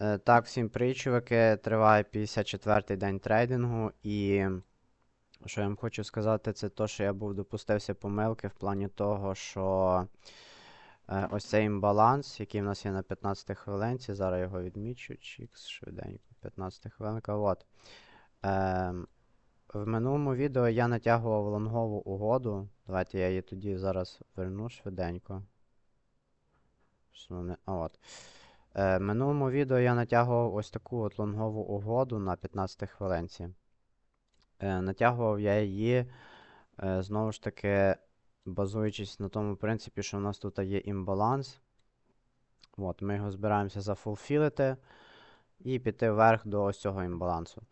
Е, Так, всім привіт, чуваки. Триває 54-й день трейдингу, і що я вам хочу сказати, це то, що я був допустився помилки в плані того, що е, ось цей імбаланс, який в нас є на 15 хвилинці, зараз його відмічу. Чікс, швиденько, 15 хвилинка. От. Е, в минулому відео я натягував лонгову угоду. Давайте я її тоді зараз верну швиденько. От. Е, минулому відео я натягував ось таку от лонгову угоду на 15 хвилинці. Е, натягував я її е, знову ж таки, базуючись на тому принципі, що в нас тут є імбаланс. От, ми його збираємося зафулфілити і піти вверх до ось цього імбалансу.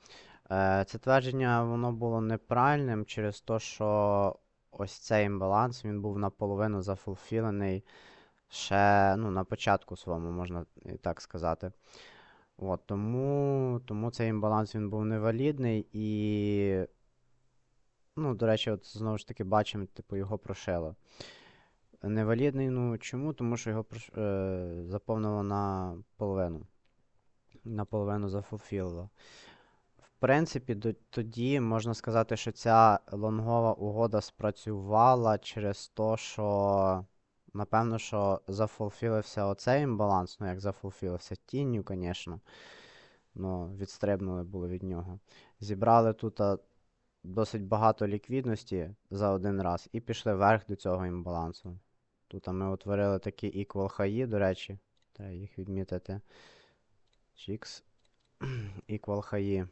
Це твердження воно було неправильним через те, що ось цей імбаланс він був наполовину зафулфілений ще ну, на початку своєму, можна і так сказати. От, тому, тому цей імбаланс він був невалідний і, ну, до речі, от знову ж таки бачимо, типу, його прошило. Невалідний, ну чому? Тому що його прош... е, заповнило на половину. Наполовину зафулфілило. В принципі, тоді можна сказати, що ця лонгова угода спрацювала через те, що. Напевно, що зафулфілився оцей імбаланс, ну як зафулфілився тінню, звісно. Ну, відстрибнули були від нього. Зібрали тут досить багато ліквідності за один раз і пішли вверх до цього імбалансу. Тут ми утворили такі equal хаї, до речі. Треба їх відмітити. Чікс. Equal хаї.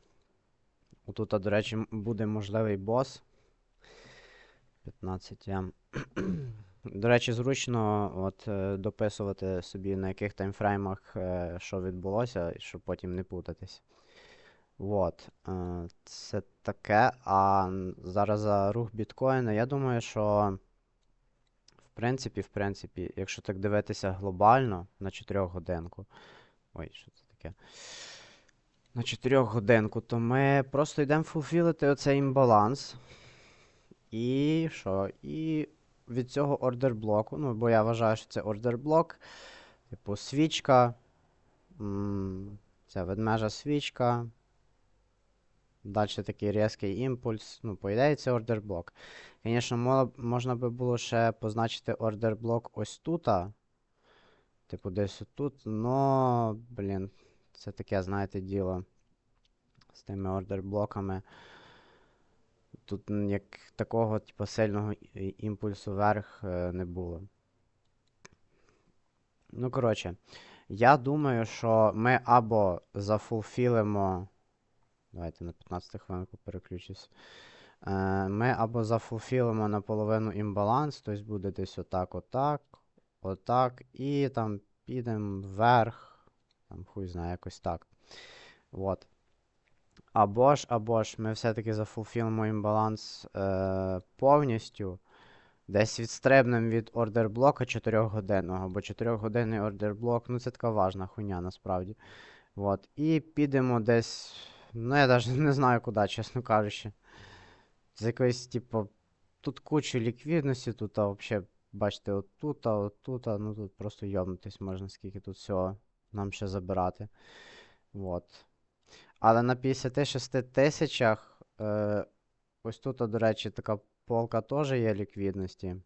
Тут, до речі, буде можливий бос. 15 м До речі, зручно от, е, дописувати собі на яких таймфреймах е, що відбулося, щоб потім не путатись. От, е, це таке. А зараз за рух біткоїна, я думаю, що в принципі, в принципі, якщо так дивитися глобально на 4 годинку. Ой, що це таке? На 4 годинку, то ми просто йдемо фулфілити оцей імбаланс. І що? І від цього ордер блоку, ну, бо я вважаю, що це ордер блок, типу свічка, це ведмежа свічка. Далі такий різкий імпульс. Ну, по ідеї, це ордер блок. Звісно, можна би було ще позначити ордер блок ось тут. Типу, десь отут. Но, блін, це таке, знаєте, діло з тими ордер блоками. Тут як такого, типу, сильного імпульсу вверх е, не було. Ну, коротше, я думаю, що ми або зафулфілимо. Давайте на 15 хвилинку переключусь. Е, Ми або зафулфілимо наполовину імбаланс, тобто буде десь отак, отак, отак, і там підемо вверх. Там хуй знає, якось так. От. Або ж, або ж ми все-таки зафулфілимо імбаланс е, повністю. Десь відстрибнемо від ордер блока 4-годинного, бо 4-годинний ордер блок, ну це така важна хуйня насправді. От. І підемо десь. Ну, я навіть не знаю куди, чесно кажучи. З якоїсь, типу, тут куча ліквідності, тут, а взагалі, бачите, отут, а отут, а, ну тут просто йобнутись можна, скільки тут всього нам ще забирати. От. Але на 56 тисячах, е, ось тут, до речі, така полка теж є ліквідності.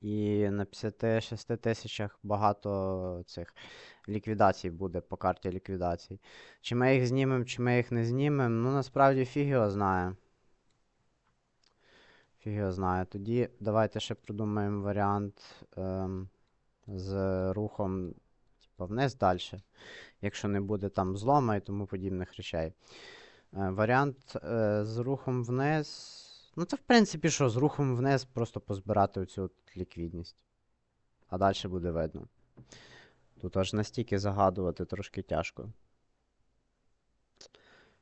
І на 56 тисячах багато цих ліквідацій буде по карті ліквідацій. Чи ми їх знімемо, чи ми їх не знімемо, ну насправді фіг знає. Фіг знає. Тоді давайте ще придумаємо варіант ем, з рухом вниз далі, якщо не буде там злома і тому подібних речей. Е, варіант е, з рухом вниз. Ну, це в принципі що, з рухом вниз просто позбирати оцю от ліквідність. А далі буде видно. Тут аж настільки загадувати трошки тяжко.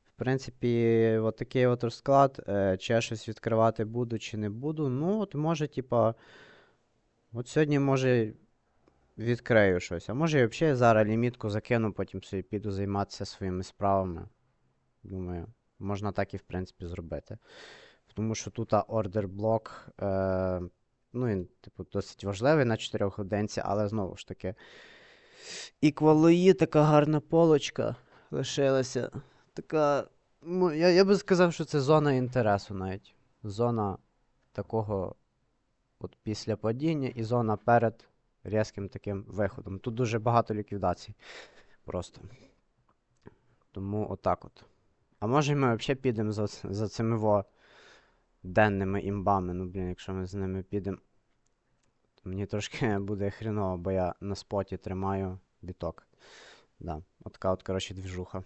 В принципі, от такий от розклад. Е, чи я щось відкривати буду, чи не буду. Ну, от може, типа. От сьогодні, може, відкрию щось. А може, я взагалі зараз лімітку закину, потім собі піду займатися своїми справами. Думаю, можна так і в принципі зробити. Тому що тут ордер блок, е, ну, він, типу, досить важливий на 4 годинці, але знову ж таки, І квалої така гарна полочка лишилася. Така. ну, Я, я би сказав, що це зона інтересу навіть. Зона такого от після падіння і зона перед різким таким виходом. Тут дуже багато ліквідацій. Просто. Тому отак от. А може ми взагалі підемо за, за цими во денними імбами. Ну, блін, якщо ми з ними підемо. То мені трошки буде хріново, бо я на споті тримаю біток. Да, от така от, коротше, двіжуха.